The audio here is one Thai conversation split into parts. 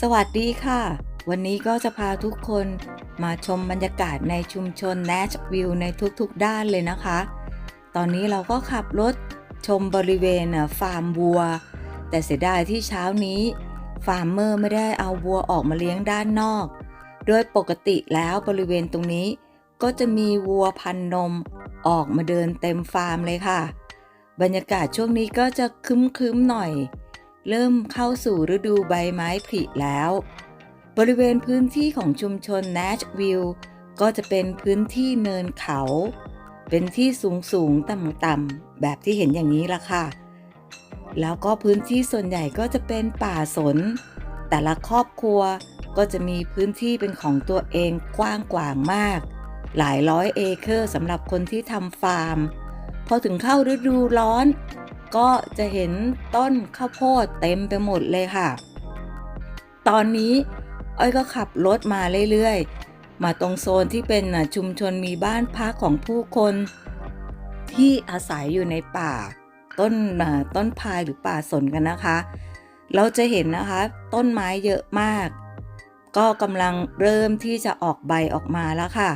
สวัสดีค่ะ วันนี้ก็จะพาทุกคนมาชมบรรยากาศในชุมชน Nashville ในทุกๆด้านเลยนะคะ ตอนนี้เราก็ขับรถชมบริเวณฟาร์มวัว แต่เสียดายที่เช้านี้ ฟาร์มเมอร์ไม่ได้เอาวัวออกมาเลี้ยงด้านนอก โดยปกติแล้วบริเวณตรงนี้ ก็จะมีวัวพันนมออกมาเดินเต็มฟาร์มเลยค่ะ บรรยากาศช่วงนี้ก็จะคึ้มๆหน่อย เริ่มเข้าสู่ฤดูใบไม้ผลิแล้ว บริเวณพื้นที่ของชุมชน Nashville ก็จะเป็นพื้นที่เนินเขา เป็นที่สูงสูงต่ำต่ำแบบที่เห็นอย่างนี้ละค่ะ แล้วก็พื้นที่ส่วนใหญ่ก็จะเป็นป่าสน แต่ละครอบครัวก็จะมีพื้นที่เป็นของตัวเองกว้างกว่างมาก หลายร้อยเอเคอร์สำหรับคนที่ทำฟาร์ม พอถึงเข้าฤดูร้อน ก็จะเห็นต้นข้าวโพดเต็มไปหมดเลยค่ะ ตอนนี้อ้อยก็ขับรถมาเรื่อยๆ มาตรงโซนที่เป็นชุมชนมีบ้านพักของผู้คนที่อาศัยอยู่ในป่า ต้นต้นพายหรือป่าสนกันนะคะ เราจะเห็นนะคะ ต้นไม้เยอะมาก ก็กำลังเริ่มที่จะออกใบออกมาแล้วค่ะ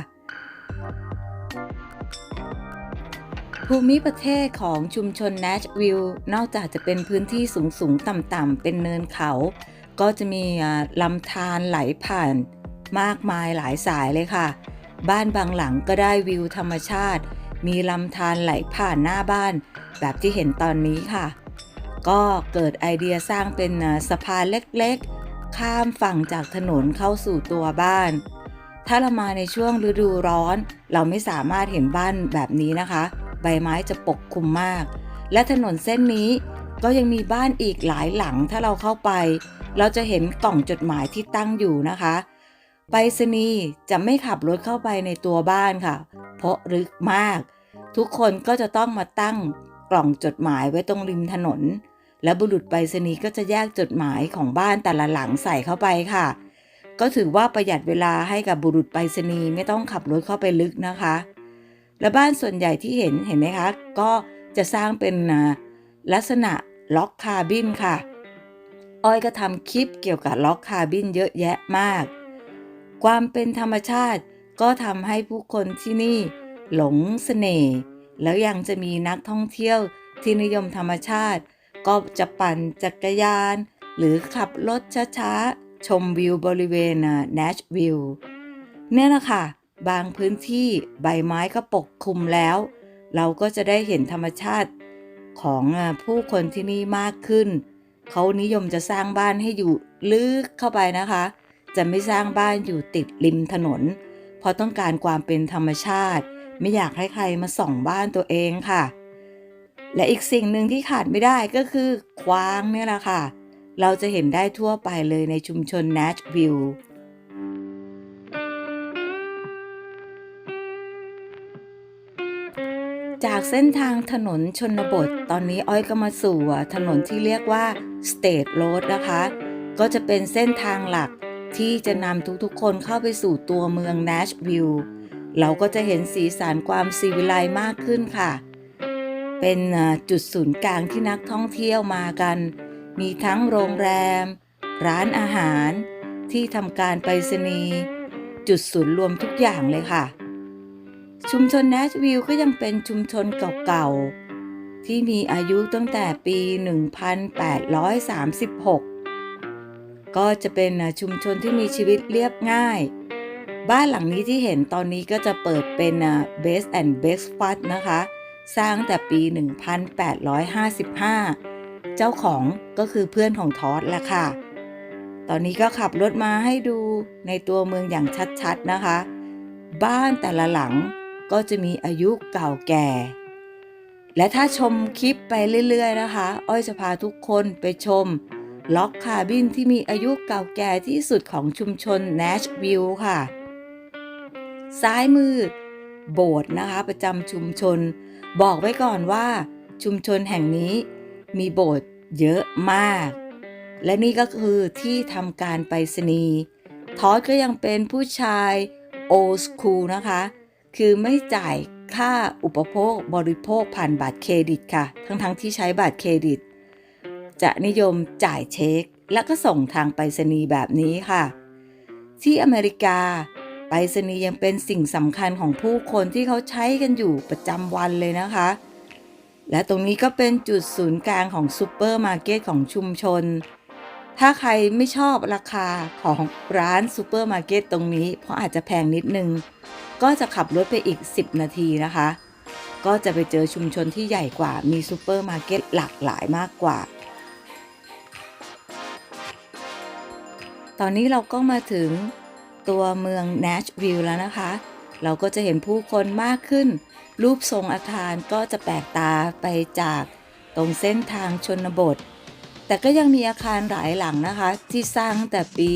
ภูมิประเทศของชุมชน Nashville นอกจากจะเป็นพื้นที่สูงสูงๆต่ำเป็นเนินเขา ก็จะมีลำธารไหลผ่านมากมายหลายสายเลยค่ะ บ้านบางหลังก็ได้วิวธรรมชาติ มีลำธารไหลผ่านหน้าบ้าน แบบที่เห็นตอนนี้ค่ะ ก็เกิดไอเดียสร้างเป็นสะพานเล็กๆ ข้ามฝั่งจากถนนเข้าสู่ตัวบ้าน ถ้าเรามาในช่วงฤดูร้อน เราไม่สามารถเห็นบ้านแบบนี้นะคะ ใบไม้จะปกคลุมมาก และถนนเส้นนี้ก็ยังมีบ้านอีกหลายหลังถ้าเราเข้าไป เราจะเห็นกล่องจดหมายที่ตั้งอยู่นะคะไปรษณีย์จะไม่ขับรถเข้าไปในตัวบ้านค่ะ เพราะรึกมาก ทุกคนก็จะต้องมาตั้งกล่องจดหมายไว้ตรงริมถนน และบุรุษไปรษณีย์ก็จะแยกจดหมายของบ้านแต่ละหลังใส่เข้าไปค่ะ ก็ถือว่าประหยัดเวลาให้กับบุรุษไปรษณีย์ไม่ต้องขับรถเข้าไปลึกนะคะ และบ้านส่วนใหญ่ที่เห็นเห็นไหมคะ ก็จะสร้างเป็นลักษณะล็อกคาบินค่ะ อ้อยก็ทำคลิปเกี่ยวกับล็อกคาบินเยอะแยะมาก ความเป็นธรรมชาติก็ทำให้ผู้คนที่นี่หลงเสน่ห์แล้วยังจะมีนักท่องเที่ยวที่นิยมธรรมชาติ ก็จะปั่นจักรยาน หรือขับรถช้าๆ ชมวิวบริเวณแนชวิลเนี่ยแหละค่ะ บางพื้นที่ใบไม้ก็ปกคลุมแล้ว เราก็จะได้เห็นธรรมชาติของผู้คนที่นี่มากขึ้น เขานิยมจะสร้างบ้านให้อยู่ลึกเข้าไปนะคะ จะไม่สร้างบ้านอยู่ติดริมถนน เพราะต้องการความเป็นธรรมชาติ ไม่อยากให้ใครมาส่องบ้านตัวเองค่ะ และอีกสิ่งหนึ่งที่ขาดไม่ได้ก็คือกวางเนี่ยแหละค่ะ เราจะเห็นได้ทั่วไปเลยในชุมชน Nashville จากเส้นทางถนนชนบท ตอนนี้อ้อยก็มาสู่ถนนที่เรียกว่า State Road นะคะ ก็จะเป็นเส้นทางหลักที่จะนำทุกๆคนเข้าไปสู่ตัวเมือง Nashville เราก็จะเห็นสีสันความสีวิไลมากขึ้นค่ะ เป็นจุดศูนย์กลางที่นักท่องเที่ยวมากัน มีทั้งโรงแรม ร้านอาหาร ที่ทำการไปรษณีย์จุดศูนย์รวมทุกอย่างเลยค่ะ ชุมชนแนชวิลล์ก็ยังเป็นชุมชนเก่าๆ ที่มีอายุตั้งแต่ปี 1836 ก็จะเป็นชุมชนที่มีชีวิตเรียบง่าย บ้านหลังนี้ที่เห็นตอนนี้ก็จะเปิดเป็น Best and Breakfast นะคะ สร้างแต่ปี 1855 เจ้าของก็คือเพื่อนของทอดแหละค่ะ ตอนนี้ก็ขับรถมาให้ดูในตัวเมืองอย่างชัดๆนะคะบ้านแต่ละหลัง ก็จะมีอายุเก่าแก่ และถ้าชมคลิปไปเรื่อยๆนะคะ อ้อยจะพาทุกคนไปชม ล็อกคาบินที่มีอายุเก่าแก่ที่สุดของชุมชน Nashville ค่ะ ซ้ายมือ โบสถ์นะคะประจำชุมชน บอกไว้ก่อนว่า ชุมชนแห่งนี้มีโบสถ์เยอะมาก และนี่ก็คือที่ทำการไปรษณีย์ทอดก็ยังเป็นผู้ชายโอสคูลนะคะ คือไม่จ่ายค่าอุปโภคบริโภคผ่านบัตรเครดิตค่ะ ทั้งๆทที่ใช้บัตรเครดิต จะนิยมจ่ายเช็ค แล้วก็ส่งทางไปรษณีย์แบบนี้ค่ะ ที่อเมริกา ไปรษณีย์ยังเป็นสิ่งสำคัญของผู้คนที่เขาใช้กันอยู่ประจำวันเลยนะคะ และตรงนี้ก็เป็นจุดศูนย์กลางของซูเปอร์มาร์เก็ตของชุมชน ถ้าใครไม่ชอบราคาของร้านซูเปอร์มาร์เก็ตตรงนี้ เพราะอาจจะแพงนิดนึง ก็จะขับรถไปอีก 10 นาทีนะคะ ก็จะไปเจอชุมชนที่ใหญ่กว่ามีซูเปอร์มาร์เก็ตหลากหลายมากกว่า ตอนนี้เราก็มาถึงตัวเมือง Nashville แล้วนะคะ เราก็จะเห็นผู้คนมากขึ้น รูปทรงอาคารก็จะแปลกตาไปจากตรงเส้นทางชนบท แต่ก็ยังมีอาคารหลายหลังนะคะ ที่สร้างตั้งแต่ปี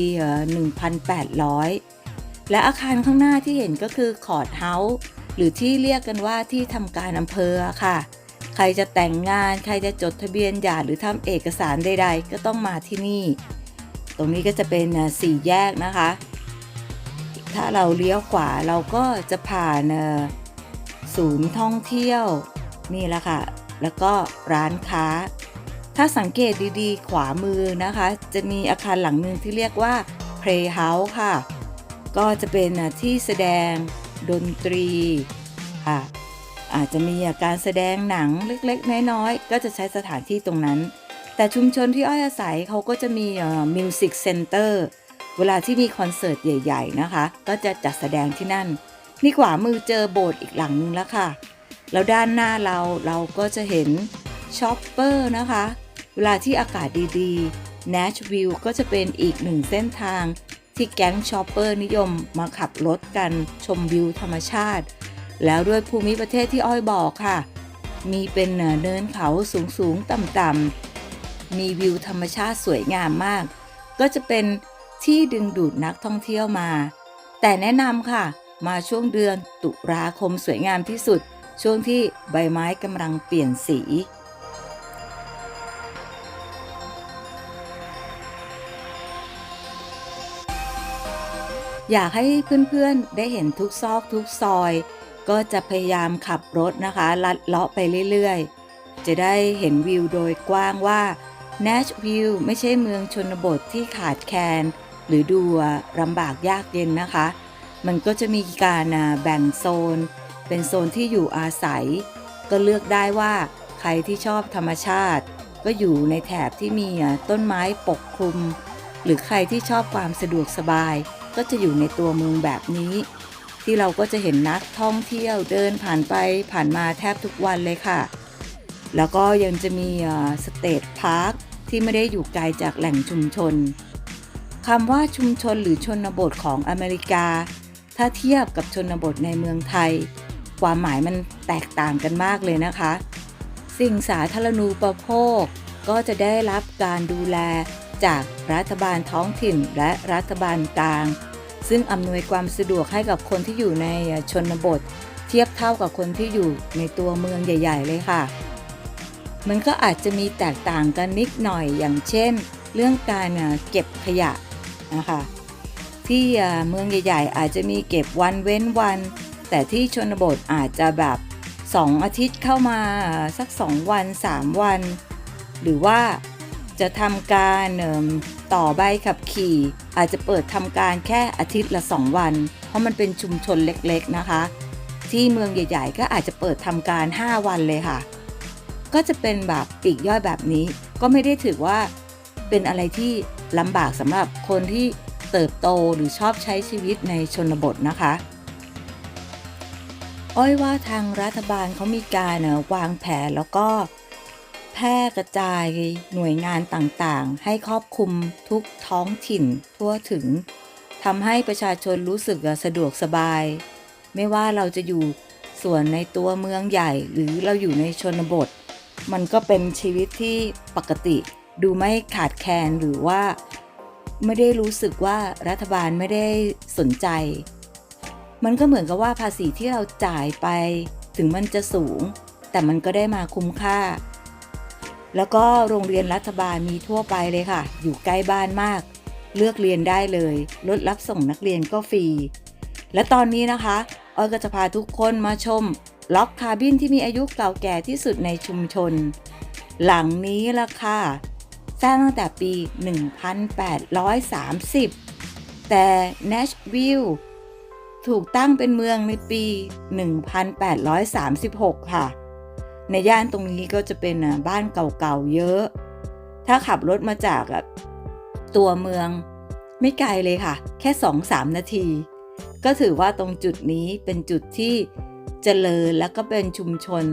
1,800 และอาคารข้างหน้าที่เห็นก็คือคอร์ดเฮาส์หรือที่เรียกกันว่าที่ทำการอำเภอค่ะ ใครจะแต่งงาน ใครจะจดทะเบียนหย่าหรือทำเอกสารใด ๆ ก็ต้องมาที่นี่ ตรงนี้ก็จะเป็นสี่แยกนะคะ ถ้าเราเลี้ยวขวาเราก็จะผ่านศูนย์ท่องเที่ยวนี่แหละค่ะ แล้วก็ร้านค้า ถ้าสังเกตดีๆ ขวามือนะคะ จะมีอาคารหลังหนึ่งที่เรียกว่า Playhouse ค่ะ ก็จะเป็นที่แสดงดนตรีค่ะอาจจะมีการแสดงหนังเล็กๆ น้อยๆ ก็จะใช้สถานที่ตรงนั้น แต่ชุมชนที่อ้อยอาศัยเขาก็จะมีมิวสิกเซ็นเตอร์เวลาที่มีคอนเสิร์ตใหญ่ ๆ นะคะ ก็จะจัดแสดงที่นั่น นี่ขวามือเจอโบสถ์อีกหลังนึงแล้วค่ะ แล้วด้านหน้าเราเราก็จะเห็นช็อปเปอร์นะคะ เวลาที่อากาศดีๆ Nashville ก็จะเป็นอีกหนึ่งเส้นทางที่แก๊งชอปเปอร์นิยมมาขับรถกันชมวิวธรรมชาติ แล้วด้วยภูมิประเทศที่อ้อยบอกค่ะ มีเป็นเนินเขาสูงสูงๆต่ำๆ มีวิวธรรมชาติสวยงามมาก ก็จะเป็นที่ดึงดูดนักท่องเที่ยวมา แต่แนะนำค่ะ มาช่วงเดือนตุลาคมสวยงามที่สุด ช่วงที่ใบไม้กำลังเปลี่ยนสี อยากให้เพื่อนๆได้เห็นทุกซอกทุกซอย ก็จะพยายามขับรถนะคะลัดเลาะไปเรื่อยๆ จะได้เห็นวิวโดยกว้างว่า Nashville ไม่ใช่เมืองชนบทที่ขาดแคลนหรือดูลำบากยากเย็นนะคะ มันก็จะมีการแบ่งโซน เป็นโซนที่อยู่อาศัย ก็เลือกได้ว่าใครที่ชอบธรรมชาติ ก็อยู่ในแถบที่มีต้นไม้ปกคลุม หรือใครที่ชอบความสะดวกสบาย ก็จะอยู่ในตัวเมืองแบบนี้ ที่เราก็จะเห็นนักท่องเที่ยวเดินผ่านไปผ่านมาแทบทุกวันเลยค่ะ แล้วก็ยังจะมีสเตทพาร์คที่ไม่ได้อยู่ไกลจากแหล่งชุมชนคำว่าชุมชนหรือชนบทของอเมริกา ถ้าเทียบกับชนบทในเมืองไทย ความหมายมันแตกต่างกันมากเลยนะคะ สิ่งสาธารณูปโภค ก็จะได้รับการดูแลจากรัฐบาลท้องถิ่นและรัฐบาลกลาง ซึ่งอำนวยความสะดวกให้กับคนที่อยู่ในชนบท เทียบเท่ากับคนที่อยู่ในตัวเมืองใหญ่ ๆ เลยค่ะ มันก็อาจจะมีแตกต่างกันนิดหน่อยอย่างเช่น เรื่องการเก็บขยะนะคะที่เมืองใหญ่ ๆ อาจจะมีเก็บวันเว้นวัน แต่ที่ชนบทอาจจะแบบ 2 อาทิตย์เข้ามาสัก 2 วัน 3 วัน หรือว่าจะทำการต่อใบขับขี่ อาจจะเปิดทำการแค่อาทิตย์ละ 2 วัน เพราะมันเป็นชุมชนเล็กๆนะคะ ที่เมืองใหญ่ ๆ ก็อาจจะเปิดทำการ 5 วันเลยค่ะ ก็จะเป็นแบบปีกย่อยแบบนี้ ก็ไม่ได้ถือว่าเป็นอะไรที่ลำบากสำหรับคนที่เติบโตหรือชอบใช้ชีวิตในชนบทนะคะ อ้อยว่าทางรัฐบาลเขามีการวางแผนแล้วก็ ร่กระจายหน่วยงานต่างๆ ให้ครอบคลุมทุกท้องถิ่นทั่วถึงทำให้ประชาชนรู้สึกสะดวกสบาย ไม่ว่าเราจะอยู่ส่วนในตัวเมืองใหญ่ หรือเราอยู่ในชนบท มันก็เป็นชีวิตที่ปกติ ดูไม่ขาดแคลนหรือว่า ไม่ได้รู้สึกว่ารัฐบาลไม่ได้สนใจ มันก็เหมือนกับว่าภาษีที่เราจ่ายไป ถึงมันจะสูง แต่มันก็ได้มาคุ้มค่า แล้วก็โรงเรียนรัฐบาลมีทั่วไปเลยค่ะ อยู่ใกล้บ้านมาก เลือกเรียนได้เลยรถรับส่งนักเรียนก็ฟรี และตอนนี้นะคะออยก็จะพาทุกคนมาชม ล็อกคาบินที่มีอายุเก่าแก่ที่สุดในชุมชน หลังนี้ละค่ะ สร้างตั้งแต่ปี 1830 แต่ Nashville ถูกตั้งเป็นเมืองในปี 1836 ค่ะ ในย่านตรงนี้ก็จะเป็นบ้านเก่าๆเยอะ ถ้าขับรถมาจากตัวเมืองไม่ไกลเลยค่ะ แค่ 2-3 นาที ก็ถือว่าตรงจุดนี้เป็นจุดที่เจริญและก็เป็นชุมชน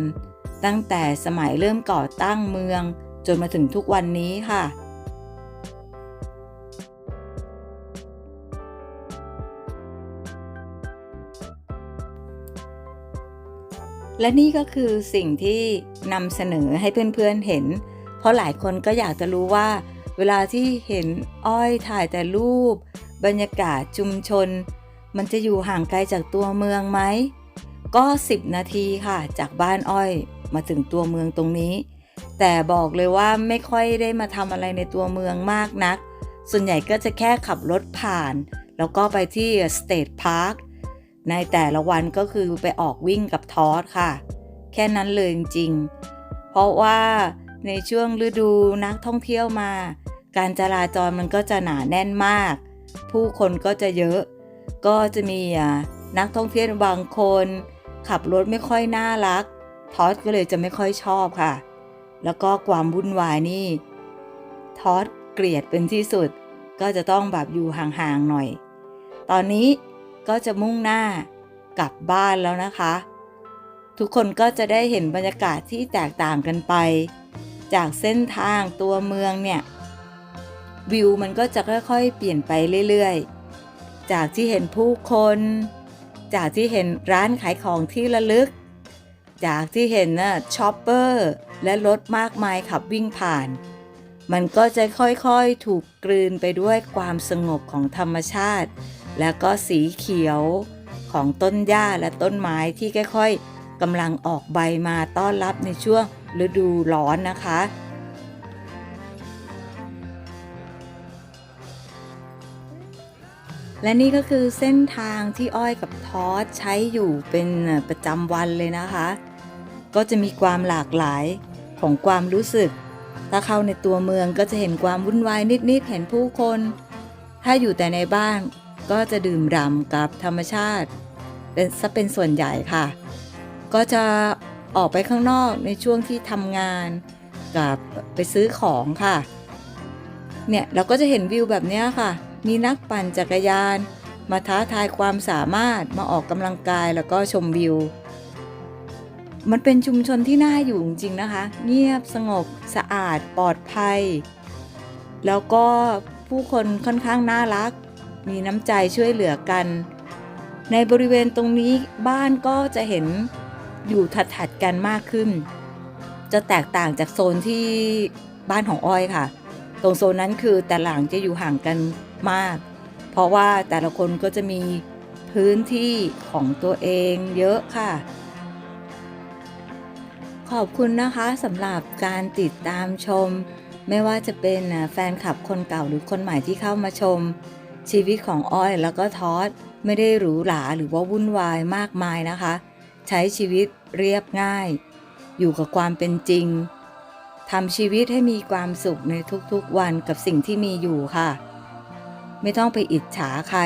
ตั้งแต่สมัยเริ่มก่อตั้งเมือง จนมาถึงทุกวันนี้ค่ะ และนี่ก็คือสิ่งที่นำเสนอให้เพื่อนๆเห็น เพราะหลายคนก็อยากจะรู้ว่า เวลาที่เห็นอ้อยถ่ายแต่รูป บรรยากาศชุมชน มันจะอยู่ห่างไกลจากตัวเมืองไหม ก็ 10 นาทีค่ะจากบ้านอ้อยมาถึงตัวเมืองตรงนี้ แต่บอกเลยว่าไม่ค่อยได้มาทำอะไรในตัวเมืองมากนัก ส่วนใหญ่ก็จะแค่ขับรถผ่าน แล้วก็ไปที่สเตทพาร์ค ในแต่ละวันก็คือไปออกวิ่งกับทอสค่ะ แค่นั้นเลยจริงๆ เพราะว่าในช่วงฤดูนักท่องเที่ยวมา การจราจรมันก็จะหนาแน่นมาก ผู้คนก็จะเยอะ ก็จะมีอะนักท่องเที่ยวบางคน ขับรถไม่ค่อยน่ารัก ทอสก็เลยจะไม่ค่อยชอบค่ะ แล้วก็ความวุ่นวายนี่ ทอสเกลียดเป็นที่สุด ก็จะต้องแบบอยู่ห่างๆหน่อย ตอนนี้ ก็จะมุ่งหน้ากลับบ้านแล้วนะคะ ทุกคนก็จะได้เห็นบรรยากาศที่แตกต่างกันไป จากเส้นทางตัวเมืองเนี่ยวิวมันก็จะค่อยๆ เปลี่ยนไปเรื่อยๆ จากที่เห็นผู้คน จากที่เห็นร้านขายของที่ระลึก จากที่เห็นน่ะช็อปเปอร์และรถมากมายขับวิ่งผ่าน มันก็จะค่อยๆ ถูกกลืนไปด้วยความสงบของธรรมชาติ แล้วก็สีเขียวของต้นหญ้าและต้นไม้ที่ค่อยๆกำลังออกใบมาต้อนรับในช่วงฤดูร้อนนะคะ และนี่ก็คือเส้นทางที่อ้อยกับทอสใช้อยู่เป็นประจำวันเลยนะคะ ก็จะมีความหลากหลายของความรู้สึก ถ้าเข้าในตัวเมืองก็จะเห็นความวุ่นวายนิดๆเห็นผู้คน ถ้าอยู่แต่ในบ้าน ก็จะดื่มด่ำกับธรรมชาติ เป็นซะเป็นส่วนใหญ่ค่ะ ก็จะออกไปข้างนอกในช่วงที่ทำงานกับไปซื้อของค่ะ เนี่ยเราก็จะเห็นวิวแบบนี้ค่ะ มีนักปั่นจักรยาน มาท้าทายความสามารถมาออกกำลังกายแล้วก็ชมวิว มันเป็นชุมชนที่น่าอยู่จริงๆนะคะ เงียบสงบสะอาดปลอดภัย แล้วก็ผู้คนค่อนข้างน่ารัก มีน้ำใจช่วยเหลือกัน ในบริเวณตรงนี้บ้านก็จะเห็นอยู่ถัดๆกันมากขึ้น จะแตกต่างจากโซนที่บ้านของอ้อยค่ะ ตรงโซนนั้นคือแต่หลังจะอยู่ห่างกันมาก เพราะว่าแต่ละคนก็จะมีพื้นที่ของตัวเองเยอะค่ะ ขอบคุณนะคะสำหรับการติดตามชม ไม่ว่าจะเป็นแฟนคลับคนเก่าหรือคนใหม่ที่เข้ามาชม ชีวิตของอ้อยแล้วก็ทอสไม่ได้หรูหราหรือว่าวุ่นวายมากมายนะคะ ใช้ชีวิตเรียบง่าย อยู่กับความเป็นจริงทำชีวิตให้มีความสุขในทุกๆวันกับสิ่งที่มีอยู่ค่ะ ไม่ต้องไปอิจฉาใคร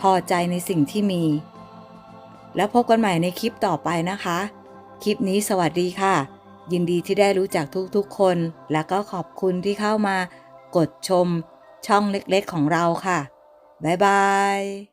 พอใจในสิ่งที่มี แล้วพบกันใหม่ในคลิปต่อไปนะคะ คลิปนี้สวัสดีค่ะ ยินดีที่ได้รู้จักทุกๆคน และก็ขอบคุณที่เข้ามากดชม ช่องเล็กๆของเราค่ะ บ๊ายบาย